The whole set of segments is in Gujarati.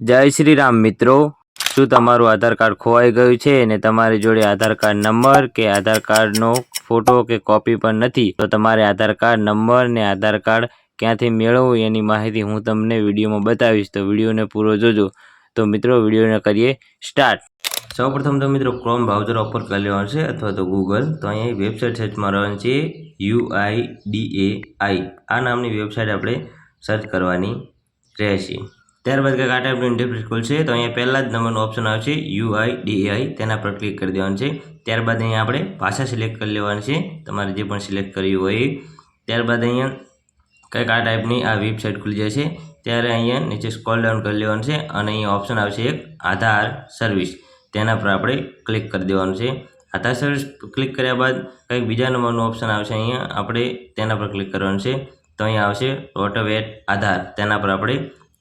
જય શ્રી રામ મિત્રો. શું તમારું આધાર કાર્ડ ખોવાઈ ગયું છે અને તમારી જોડે આધાર કાર્ડ નંબર કે આધાર કાર્ડનો ફોટો કે કોપી પણ નથી? તો તમારે આધાર કાર્ડ નંબર ને આધાર કાર્ડ ક્યાંથી મેળવવું એની માહિતી હું તમને વિડીયોમાં બતાવીશ. તો વિડીયોને પૂરો જોજો. તો મિત્રો, વિડીયોને કરીએ સ્ટાર્ટ. સૌપ્રથમ તો મિત્રો ક્રોમ બ્રાઉઝર ઓપન કરી લેવાનું છે અથવા તો ગૂગલ તો અહીંયા વેબસાઇટ સર્ચ મારવાની છે યુઆઈડીએઆઈ આ નામની વેબસાઇટ આપણે સર્ચ કરવાની રહેશે. ત્યારબાદ કંઈક આ ટાઈપનું ઇન્ટરફેસ ખુલશે તો અહીંયા પહેલાં જ નંબરનું ઓપ્શન આવશે યુઆઈ ડીઆઈ તેના પર ક્લિક કરી દેવાનું છે. ત્યારબાદ અહીંયા આપણે ભાષા સિલેક્ટ કરી લેવાની છે, તમારે જે પણ સિલેક્ટ કર્યું હોય ત્યારબાદ અહીંયા કંઈક આ ટાઈપની આ વેબસાઇટ ખુલી જશે ત્યારે અહીંયા નીચે સ્કોલ ડાઉન કરી લેવાનું છે, અને અહીંયા ઓપ્શન આવશે એક, આધાર સર્વિસ તેના પર આપણે ક્લિક કરી દેવાનું છે. આધાર સર્વિસ ક્લિક કર્યા બાદ કંઈક બીજા નંબરનું ઓપ્શન આવશે અહીંયા, આપણે તેના પર ક્લિક કરવાનું છે. તો અહીંયા આવશે ઓટોવેટ આધાર. તેના પર આપણે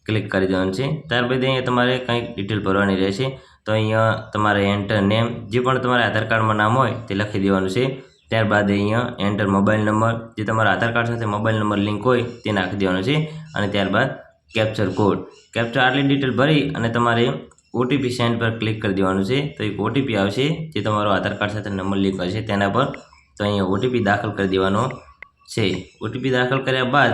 ક્લિક કરી દેવાનું છે. ત્યારબાદ અહીંયા તમારે કંઈક ડિટેલ ભરવાની રહેશે. તો અહીંયા તમારે એન્ટર નેમ જે પણ તમારા આધાર કાર્ડમાં નામ હોય તે લખી દેવાનું છે. ત્યારબાદ અહીંયા એન્ટર મોબાઈલ નંબર જે તમારા આધાર કાર્ડ સાથે મોબાઈલ નંબર લિંક હોય તે નાખી દેવાનો છે. અને ત્યારબાદ કેપ્ચર કોડ કેપ્ચર આટલી ડિટેલ ભરી અને તમારે ઓટીપી સેન્ડ પર ક્લિક કરી દેવાનું છે. તો એક ઓટીપી આવશે, જે તમારો આધાર કાર્ડ સાથે નંબર લિંક હશે તેના પર. તો અહીંયા ઓટીપી દાખલ કરી દેવાનો છે. ઓટીપી દાખલ કર્યા બાદ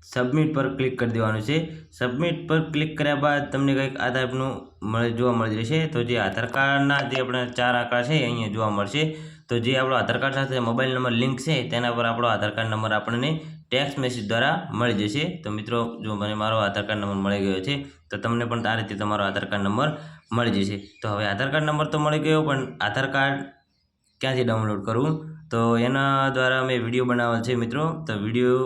સબમિટ પર ક્લિક કરી દેવાનું છે. સબમિટ પર ક્લિક કર્યા બાદ તમને કંઈક આ ટાઈપનું મળે, જોવા મળી જશે. તો જે આધાર કાર્ડના જે આપણા ચાર આંકડા છે અહીંયા જોવા મળશે. તો જે આપણો આધાર કાર્ડ સાથે મોબાઈલ નંબર લિંક છે, તેના પર આપણો આધાર કાર્ડ નંબર આપણને ટેક્સ્ટ મેસેજ દ્વારા મળી જશે. તો મિત્રો, જો મને મારો આધાર કાર્ડ નંબર મળી ગયો છે, તો તમને પણ આ રીતે તમારો આધાર કાર્ડ નંબર મળી જશે. તો હવે આધાર કાર્ડ નંબર તો મળી ગયો, પણ આધાર કાર્ડ ક્યાંથી ડાઉનલોડ કરવું? તો એના દ્વારા મેં વીડિયો બનાવેલ છે મિત્રો. તો વીડિયો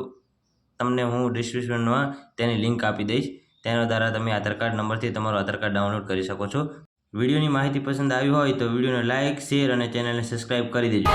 તમને હું ડિસ્ક્રિપ્શનમાં તેની લિંક આપી દઈશ. તેના દ્વારા તમે આધાર કાર્ડ નંબરથી તમારું આધાર કાર્ડ ડાઉનલોડ કરી શકો છો. વિડીયોની માહિતી પસંદ આવી હોય તો વિડીયોને લાઇક, શેર અને ચેનલને સબસ્ક્રાઈબ કરી દેજો.